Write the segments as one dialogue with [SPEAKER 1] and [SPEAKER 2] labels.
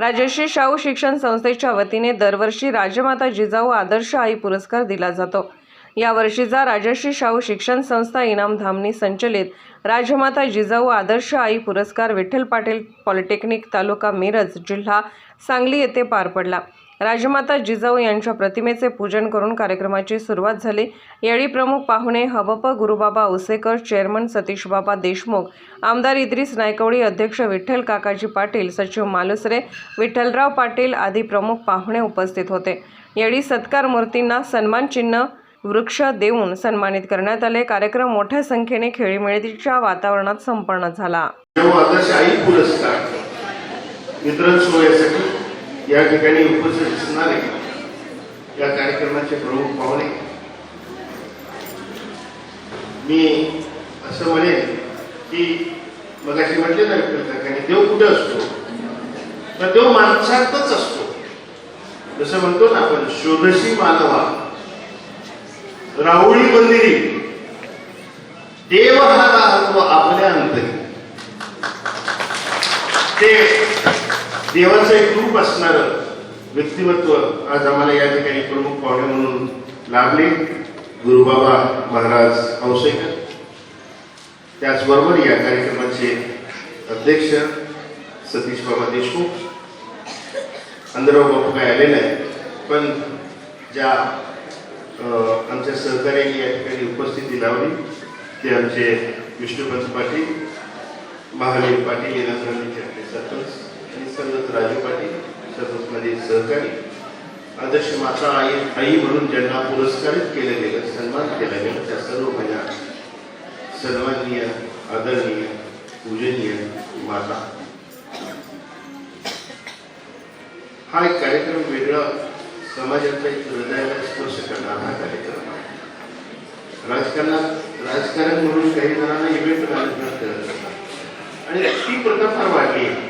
[SPEAKER 1] राजश्री शाहू शिक्षण संस्थेच्या वतीने दरवर्षी राजमाता जिजाऊ आदर्श आई पुरस्कार दिला जातो. यावर्षीचा राजश्री शाहू शिक्षण संस्था इनामधामनी संचलित राजमाता जिजाऊ आदर्श आई पुरस्कार विठ्ठल पाटील पॉलिटेक्निक तालुका मिरज जिल्हा सांगली येथे पार पडला. राजमाता जिजाऊ यांच्या प्रतिमेचे पूजन करून कार्यक्रमाची सुरुवात झाली. यावेळी प्रमुख पाहुणे हबप गुरुबाबा उसेकर चेअरमन सतीशबाबा देशमुख आमदार इद्रिस नायकवडी अध्यक्ष विठ्ठल काकाजी पाटील सचिव मालुसरे विठ्ठलराव पाटील आदी प्रमुख पाहुणे उपस्थित होते. यावेळी सत्कार मूर्तींना सन्मानचिन्ह वृक्ष देऊन सन्मानित करण्यात आले. कार्यक्रम मोठ्या संख्येने खेळीमेळीच्या वातावरणात संपन्न झाला.
[SPEAKER 2] या ठिकाणी उपस्थित असणारे या कार्यक्रमाचे प्रमुख पाहुणे. मी असं म्हणेन की मगाशी म्हटले ना विठ्ठल देव कुठे असतो? तर देव माणसातच असतो. जसं म्हणतो ना आपण शोधशी मानवा. राहुळी मंदिरी. देव हा राहतो आपल्या अंतरी. देव देवाचं एक रूप असणार व्यक्तिमत्व आज आम्हाला या ठिकाणी प्रमुख पाहुणे म्हणून लाभले. गुरुबाबा महाराज औसेकर. त्याचबरोबर या कार्यक्रमाचे अध्यक्ष सतीश बाबा देशमुख. अंधराव बापू काय आले नाही पण ज्या आमच्या सहकार्याने या ठिकाणी उपस्थिती लावली ते आमचे विष्णुपंत पाटील महावीर पाटील यांना सरपंच आणि सर्वच राजू पाटील सर्वच माझे सहकारी आदर्श माता आई आई म्हणून ज्यांना पुरस्कारित केलं गेलं सन्मान केला गेला त्या सर्व माझ्या सन्माननीय आदरणीय पूजनीय माता. हा एक कार्यक्रम वेगळा समाजातल्या एक हृदयाला स्पर्श करणारा हा कार्यक्रम आहे. राजकारणात राजकारण म्हणून काही जणांना इव्हेंट मॅनेजमेंट करत असतात. आणि ती प्रथा फार वाढली आहे.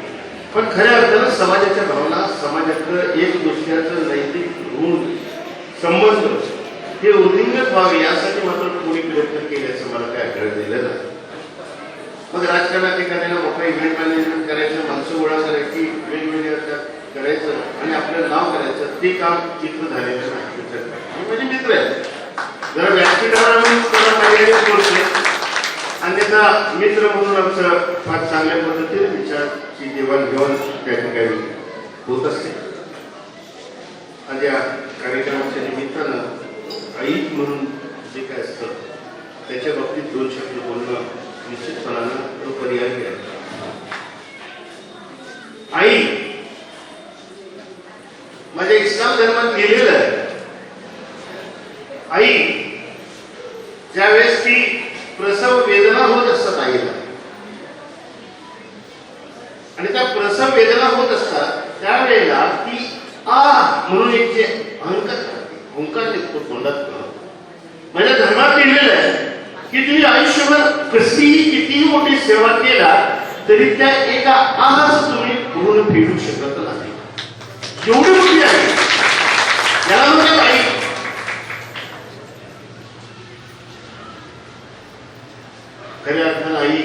[SPEAKER 2] पण खऱ्या अर्थानं समाजाच्या भावना समाजातलं एक दुसऱ्याचं नैतिक ऋण संबंध हे उद्दिंगत व्हावे यासाठी मात्र कोणी प्रयत्न केल्याचं मला काय आढळलेलं नाही. मग राजकारणात एखाद्याला मोठा इव्हेंट मॅनेजमेंट करायचं माणसं गोळा करायची वेगवेगळ्या करायचं आणि आपलं नाव करायचं ते काम इथं झालेलं नाही. म्हणजे मित्र आहे जरा व्यासपीठावर आम्ही अन्यथा मित्र म्हणून आमचं फार चांगल्या पद्धतीने विचारची देवाणघेवाण त्या ठिकाणी होत असते. आणि या कार्यक्रमाच्या निमित्तानं आई म्हणून जे काय असतं त्याच्या बाबतीत दोन शब्द बोलणं निश्चितपणानं तो पर्याय आहे. आई माझ्या इस्लाम धर्मात गेलेलं आहे. आई ज्यावेळेस प्रसव वेदना होत असतात आईला. आणि त्या प्रसव वेदना होत असतात त्यावेळेला ती आ म्हणून एक जे अहंकार ओंकार तोंडात माझ्या धर्मात लिहिलेलं आहे की तुम्ही आयुष्यभर कशीही कितीही मोठी सेवा केला तरी त्या एका आहास तुम्ही पूर्ण फेडू शकत नाही. एवढी मोठी आहे. याला म्हणजे आई खऱ्या अर्थानं आई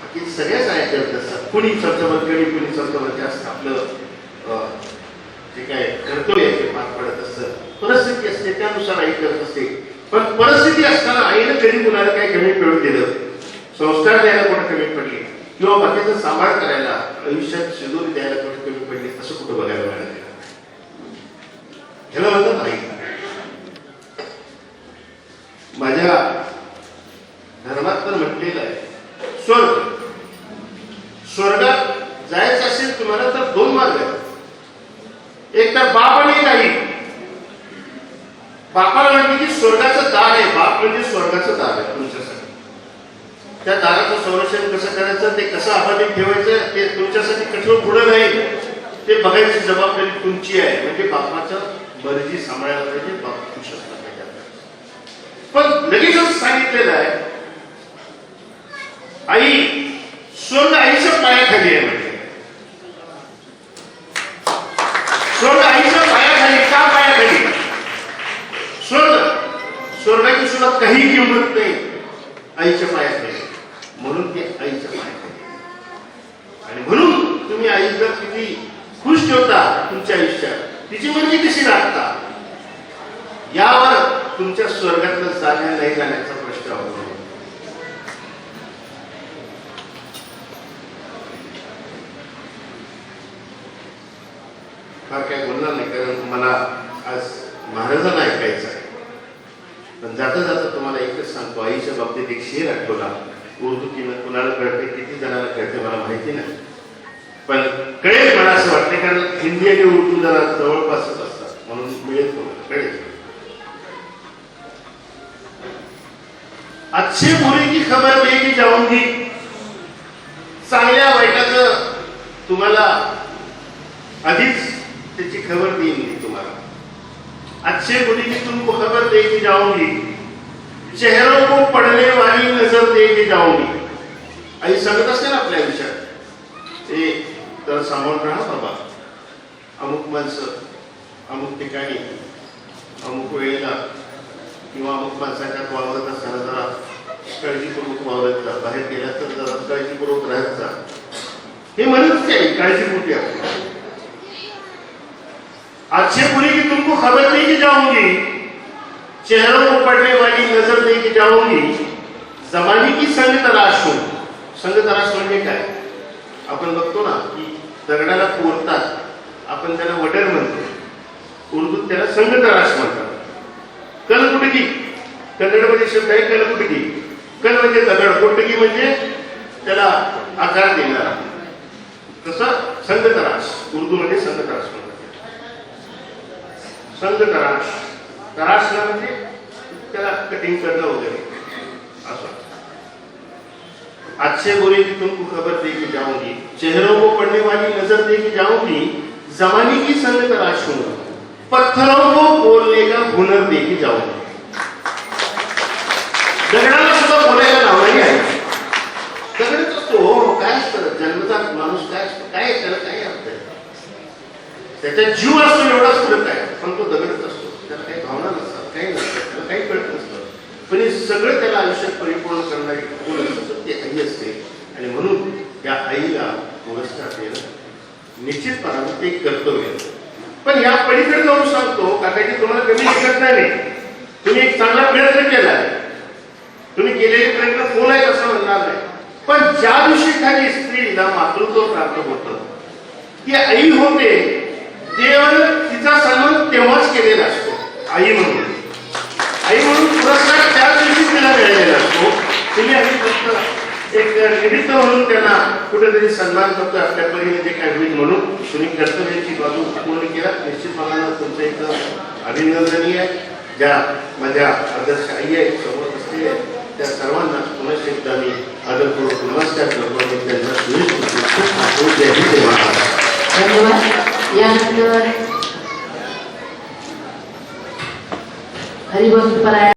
[SPEAKER 2] बाकी सगळ्याच आया असतात. कुणी चमचावर कमी कुणी चमचावर जास्त आपलं जे काय कर्तव्य आहे ते पार पडत असतं. परिस्थिती असते त्यानुसार आई करत असते. पण परिस्थिती असताना आईनं कधी कुणाला काही कमी पडून दिलं? संस्कार द्यायला कोण कमी पडली? किंवा बाकीचं सांभाळ करायला आयुष्यात शिजून द्यायला कोणी कमी पडली? असं कुठं बघायला मिळालं? ह्याला म्हणतात आई. माझ्या धर्मात तर म्हटलेलं आहे. स्वर्ग. स्वर्गात जायचं असेल तुम्हाला तर दोन मार्ग आहेत. एक तर बाप आणि काही बापाला म्हणते की स्वर्गाचं दार आहे. बाप म्हणजे स्वर्गाचं दार आहे तुमच्यासाठी. त्या दाराचं संरक्षण कसं करायचं ते कसं अबाधित ठेवायचं ते तुमच्यासाठी कठोर पुढं नाही. ते बघायची जबाबदारी तुमची आहे. म्हणजे बापाचं मर्जी सांभाळायला पाहिजे बाप खुश असला पाहिजे पण लगेचच सांगितलेलं आहे आई स्वर्ग आईच्या पायाखाली आहे म्हणजे. स्वर्ग आईच्या पायाखाली का पायाखाली? स्वर्ग स्वर्गाची सुद्धा काही किंमत नाही. आईच्या पायाखाली म्हणून ते आईच्या पायाखाली आणि म्हणून तुम्ही आईला किती खुश ठेवता तुमच्या आयुष्यात तिची मर्जी कशी राखता यावर तुमच्या स्वर्गातलं जाण्या नाही जाण्याचा प्रश्न होतो आहे. फार काय बोलणार नाही कारण मला आज महाराजांना ऐकायचं आहे. पण जाता जाता तुम्हाला एकच सांगतो आईच्या बाबतीत एक शेर आठवला उर्दू किंवा कुणाला कळते किती जणांना कळते मला माहिती नाही. पण कळेल मला असं वाटते कारण हिंदी आणि उर्दू जरा जवळपासच असतात म्हणून मिळेल तुम्हाला कळेल. अच्छे बुरे की खबर जाऊन जाऊंगी. चांगल्या वाईटाचं तुम्हाला आधीच त्याची खबर देईन मी तुम्हाला. अच्छे बुरे की तुमको खबर देगी जाऊंगी. चेहरों को पडले वाली नजर देगी जाऊंगी. आई सांगत असते ना आपल्या आयुष्यात ते तर सांभाळून राहा बाबा. अमुक माणसं अमुक ठिकाणी अमुक वेळेला किंवा अमुक माणसाच्या वावरत असताना जरा काळजीपूर्वक वावरत जा. बाहेर गेला तर जरा काळजीपूर्वक राहत जा. हे म्हणत नाही काळजीपूर्वक आपली अच्छे बुरी की तुमको खबर नहीं कि जाऊंगी। चेहरों को पड़ने वाली नजर नहीं के जाऊंगी। जमाने की संग तराश हो। संग तराश म्हणजे काय? आपण बघतो ना की दगडाला कोरतात आपण त्याला वडर म्हणतो. उर्दूत त्याला संग तराश म्हणतात. कलकुटकी कन्नडमध्ये शब्द आहे कलकुटकी कल म्हणजे दगड. कुटकी म्हणजे त्याला आकार देणारा. तसं संग तराश उर्दूमध्ये म्हणजे संग तराश म्हणतात. संग तराश तराश म्हणजे त्याला कटिंग करणं वगैरे असं अच्छे बुरे की तुमको खबर दे के जाऊँगी। चेहरों को पड़ने वाली नज़र दे के जाऊँगी। जमाने की संग तराश हूँ। पत्थरों को बोलने का हुनर दे के जाऊँगी दगडाला सुद्धा बोलायला लावलेली आहे दगडच असतो हो काय असतं जन्मजात माणूस काय काय? त्याला काय अर्थ त्याच्यात जीव असतो एवढाच फरक आहे पण तो दगडच असतो. त्याला काही भावना नसतात काही नसतात त्याला काही कळत नसतं. पण हे सगळं त्याला आयुष्यात परिपूर्ण करणारी कोण असतं ते आई असते. आणि म्हणून त्या आईला पुरस्कार देणं निश्चितपणानं ते एक कर्तव्य पण या पलीकडे जाऊन सांगतो काकाजी तुम्हाला कमी शिकत नाही तुम्ही एक चांगला प्रयत्न केला तुम्ही केलेले प्रयत्न फोन आहेत असं म्हणणार नाही. पण ज्या दिवशी खाली स्त्रीला मातृत्व प्राप्त होतं ती आई होते देवानं तिचा सन्मान तेव्हाच केलेला असतो? आई म्हणून. आई म्हणून पुरस्कार त्या दिवशी तिला मिळालेला असतो. तुम्ही आधी फक्त एक निमित्त म्हणून त्यांना कुठेतरी सन्मान करतो आपल्या परीने जे काय होईल म्हणून. तुम्ही कर्तव्याची बाजू पूर्ण केला. निश्चितपणानं तुमचं एक अभिनंदनीय ज्या माझ्या आदर्श आई आहेत सोबत असलेल्या त्या सर्वांना पुनश्च एकदा मी आदरपूर्वक नमस्कार करतो आणि त्यांना सुनिश्चित
[SPEAKER 3] धन्यवाद. यानंतर हरिभक्त परायण